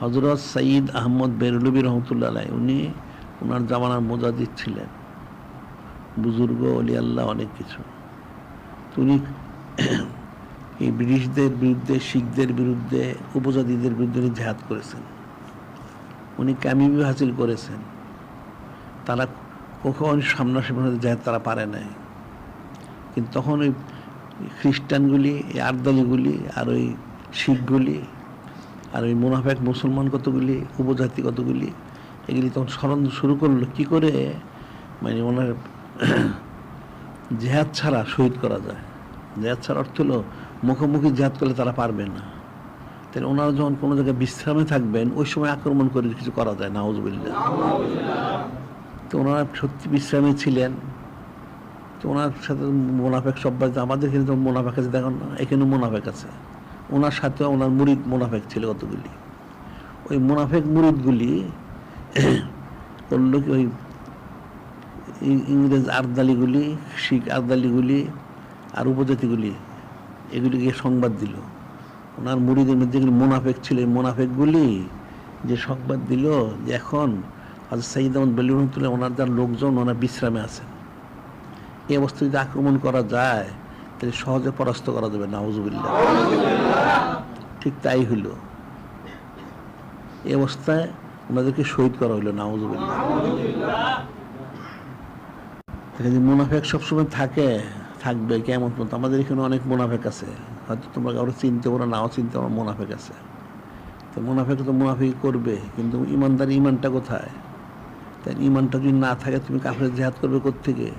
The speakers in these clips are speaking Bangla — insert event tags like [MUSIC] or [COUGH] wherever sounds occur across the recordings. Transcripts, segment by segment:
হজরত সঈদ আহমদ বেরলবী রহমতুল্লাহ উনি ওনার জামানার মোজাদিদ ছিলেন। বুজুর্গ অলি আল্লাহ অনেক কিছু। উনি [CLEARS THROAT] এই ব্রিটিশদের বিরুদ্ধে, শিখদের বিরুদ্ধে, উপজাতিদের বিরুদ্ধে উনি জেহাদ করেছেন। উনি ক্যামিবি হাসিল করেছেন। তারা কখন সামনাসামনি জেহাদ তারা পারে নাই। কিন্তু তখন ওই খ্রিস্টানগুলি আর্দালিগুলি আর ওই শিখগুলি আর ওই মুনাফেক মুসলমান কতগুলি, উপজাতি কতগুলি, এগুলি তখন স্মরণ শুরু করল। কি করে? মানে ওনার [CLEARS THROAT] জেহাদ ছাড়া শহীদ করা যায়। জেহাদ ছাড়া অর্থ হলো, মুখোমুখি জেহাদ করলে তারা পারবে না। তাহলে ওনারা যখন কোনো জায়গায় বিশ্রামে থাকবেন, ওই সময় আক্রমণ করে কিছু করা যায় নাউজবিল্লা তো ওনারা সত্যি বিশ্রামে ছিলেন। তো ওনার সাথে মোনাফেক সব আমাদের এখানে তো মোনাফেক আছে, দেখুন না এখানে মোনাফেক আছে। ওনার সাথে ওনার মুরিদ মোনাফেক ছিল কতগুলি? ওই মোনাফেক মুরিদগুলি [CLEARS THROAT] করল কি ওই ইংরেজ আর্দালিগুলি, শিখ আর্দালিগুলি আর উপজাতিগুলি, এগুলিকে সংবাদ দিল। ওনার মুরিদের মধ্যে যেগুলি মোনাফেক ছিল, এই মোনাফেকগুলি যে সংবাদ দিল যে এখন আজ সাইদ আহমদ বেলুন তুলে ওনার যার লোকজন, ওনার বিশ্রামে আছেন। এই অবস্থায় যদি আক্রমণ করা যায় তাহলে সহজে পরাস্ত করা যাবে নাউজুবিল্লাহ। ঠিক তাই হইল। এই অবস্থায় ওনাদেরকে শহীদ করা হইল, নাউজুবিল্লাহ। এখানে মুনাফেক সবসময় থাকে, থাকবে কেমন পর্যন্ত। আমাদের এখানে অনেক মুনাফেক আছে। হয়তো তোমরা কারও চিনতে পারো, নাও চিনতে পারো, মুনাফেক আছে। তো মুনাফেক তো মুনাফিক করবে, কিন্তু ইমানদার ইমানটা কোথায়? তাই ইমানটা যদি না থাকে, তুমি কাফের জেহাদ করবে কোত্থেকে?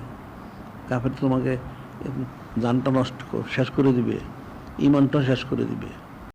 কাফের তোমাকে জানটা নষ্ট শেষ করে দিবে। ইমানটা শেষ করে দিবে।